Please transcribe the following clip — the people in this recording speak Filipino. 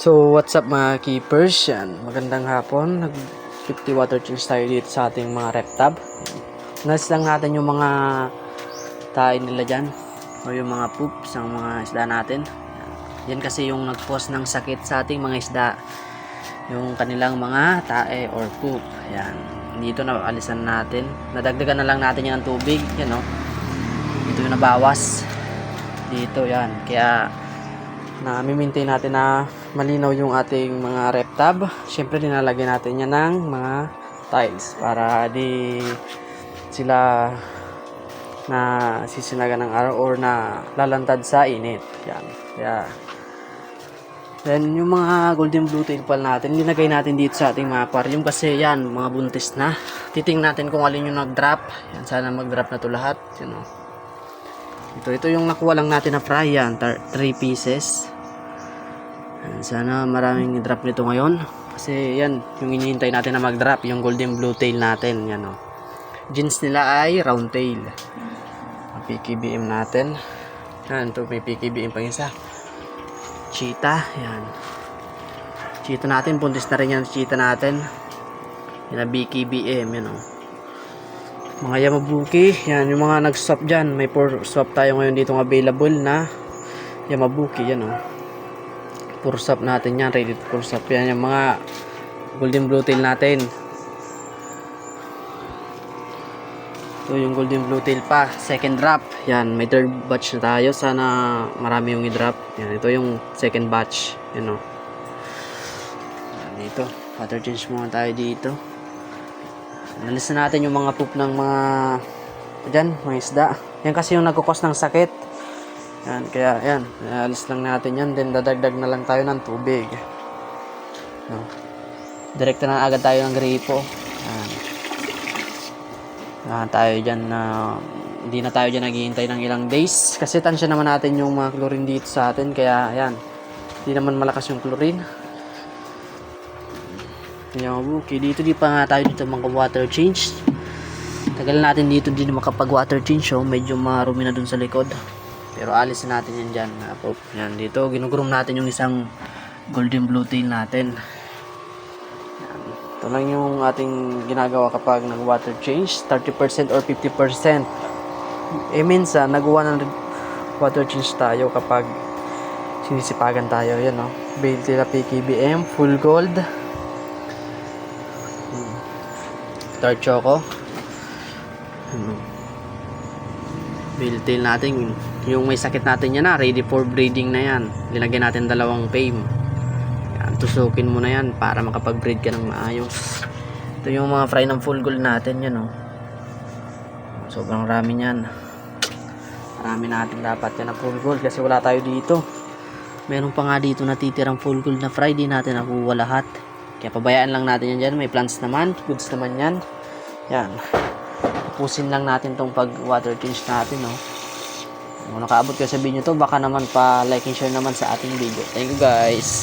So, what's up mga keepers? Yan, magandang hapon. Nag 50 water change tayo dito sa ating mga rep tab. Nas lang natin yung mga tayo nila dyan. O yung mga poops ng mga isda natin. Yan. Kasi yung nag-cause ng sakit sa ating mga isda. Yung kanilang mga tae or poop. Yan. Dito na alisan natin. Nadagdagan na lang natin yan ng tubig. Yan o. Dito yung nabawas. Dito yan. Kaya na mimintain natin na malinaw yung ating mga rep tab. Siyempre dinalagyan natin yan ng mga tiles para di sila na sisinagan ng araw or na lalantad sa init. Yan. Kaya Then yung mga golden blue tail pal natin, linagay natin dito sa ating mga aquarium kasi yan, mga buntis na. Titing natin kung alin yung nag-drop. Yan, sana mag-drop na to lahat. Yan o. Ito, ito yung nakuha lang natin na fry yan. 3 pieces. Sana maraming drop nito ngayon. Kasi yan, yung inihintay natin na mag-drop, yung golden blue tail natin. Yan o. Jeans nila ay round tail. PKBM natin. Yan, ito may PKBM pang isa. Cheetah, yan. Cheetah natin, buntis na rin yan cheetah natin. Yan BKBM, yan o. Mga Yamabuki, yan, yung mga nag-swap dyan. May 4 swap tayo ngayon dito available na Yamabuki, yan o. 4 swap natin yan, 4 swap yan. Yung mga golden blue tail natin. Ito yung golden blue tail pa. Second drop. Yan, may third batch na tayo. Sana marami yung i-drop. Yan, ito yung second batch. Yan o. Yan, dito. Water change muna tayo dito. Nalis na natin yung mga poop ng mga dyan, mga isda. Yan kasi yung nagkukos ng sakit. Yan, kaya yan. Alis lang natin yan. Then dadagdag na lang tayo ng tubig. No. Direkta na agad tayo ng gripo. Yan. Ah, tayo dyan na hindi na tayo dyan naghihintay ng ilang days kasi tansya naman natin yung mga chlorine dito sa atin kaya yan hindi naman malakas yung chlorine yung okay dito di pa nga tayo dito mga water change tagal natin dito din makapag water change oh. medyo marumi na dun sa likod pero alis na natin yan dyan Ah, po. yan dito ginugroom natin yung isang golden blue tail natin ito lang yung ating ginagawa kapag nag-water change, 30% or 50%. Eh minsan, nagawa ng water change tayo kapag sinisipagan tayo. Yan o. Bail tila PKBM, full gold. Star Choco. Hmm. Bail tail natin. Yung may sakit natin yan na, ready for breeding na yan. Linagyan natin dalawang fame. Yan, tusukin mo na yan para makapag-breed ka ng maayos. Ito yung mga fry ng full gold natin yan, oh. Sobrang rami niyan. Marami natin dapat yan ng full gold kasi wala tayo dito. Meron pa nga dito natitirang full gold na fry, di natin nakuha lahat. Kaya pabayaan lang natin yan dyan. May plants naman, goods naman yan. Yan. Pusin lang natin tong pag water change natin, oh. Kung nakaabot kayo sa video to, baka naman pa like and share naman sa ating video. Thank you guys.